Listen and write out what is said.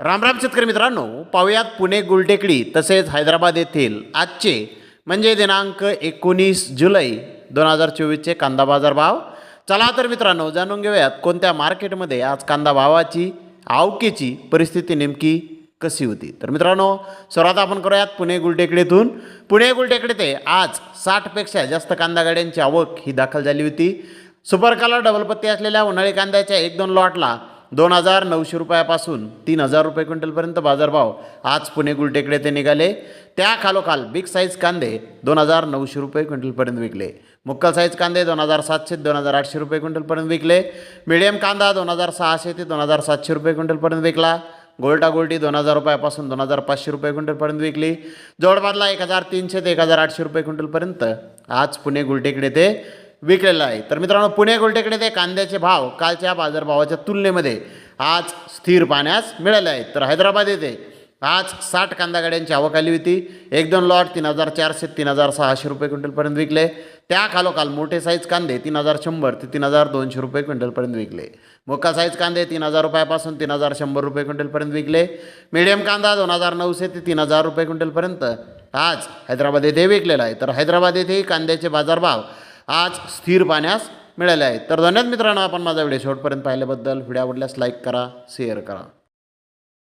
रामराम शेतकरी मित्रांनो पाहुयात पुणे गुलटेकडी तसेच हैदराबाद येथील आजचे म्हणजे दिनांक एकोणीस जुलै दोन हजार चोवीसचे कांदा बाजार भाव. चला तर मित्रांनो जाणून घेऊयात कोणत्या मार्केटमध्ये आज कांदा भावाची आवकेची परिस्थिती नेमकी कशी होती. तर मित्रांनो सर्वात आपण करूयात पुणे गुलटेकडीतून. पुणे गुलटेकडे ते आज साठपेक्षा जास्त कांदा गाड्यांची आवक ही दाखल झाली होती. सुपर कलर डबल पत्ती असलेल्या उन्हाळी कांद्याच्या एक दोन लॉटला दोन हजार नऊशे रुपयापासून तीन हजार रुपये क्विंटलपर्यंत बाजारभाव आज पुणे गुलटेकडे ते निघाले. त्या खालोखाल बिग साईज कांदे दोन हजार नऊशे रुपये क्विंटलपर्यंत विकले. मुक्कल साईज कांदे दोन हजार सातशे दोन हजार आठशे रुपये क्विंटलपर्यंत विकले. मिडियम कांदा दोन हजार सहाशे ते दोन हजार सातशे रुपये क्विंटलपर्यंत विकला. गोल्टा गोल्टी दोन हजार रुपयापासून दोन हजार पाचशे रुपये क्विंटलपर्यंत विकली. जोडबादला एक हजार तीनशे ते एक हजार आठशे रुपये क्विंटलपर्यंत आज पुणे गुलटेकडे ते विकलेला आहे. तर मित्रांनो पुणे गोलटेकडे ते कांद्याचे भाव कालच्या बाजारभावाच्या तुलनेमध्ये आज स्थिर पाहण्यास मिळाले आहेत. तर हैदराबाद येथे आज साठ कांदा गाड्यांची आवक आली होती. एक दोन लॉट तीन हजार चारशे तीन हजार सहाशे रुपये क्विंटलपर्यंत विकले. त्या खालोखाल मोठे साईज कांदे तीन हजार शंभर ते तीन हजार दोनशे रुपये क्विंटलपर्यंत विकले. मोका साईज कांदे तीन हजार रुपयापासून तीन हजार शंभर रुपये क्विंटलपर्यंत विकले. मिडियम कांदा दोन हजार नऊशे ते तीन हजार रुपये क्विंटलपर्यंत आज हैदराबाद येथे विकलेला आहे. तर हैदराबाद येथेही कांद्याचे बाजारभाव आज स्थिर पाण्यास मिळाले आहेत. तर धन्यवाद मित्रांनो आपण माझा व्हिडिओ शेवटपर्यंत पाहिल्याबद्दल. व्हिडिओ आवडल्यास लाईक करा शेअर करा.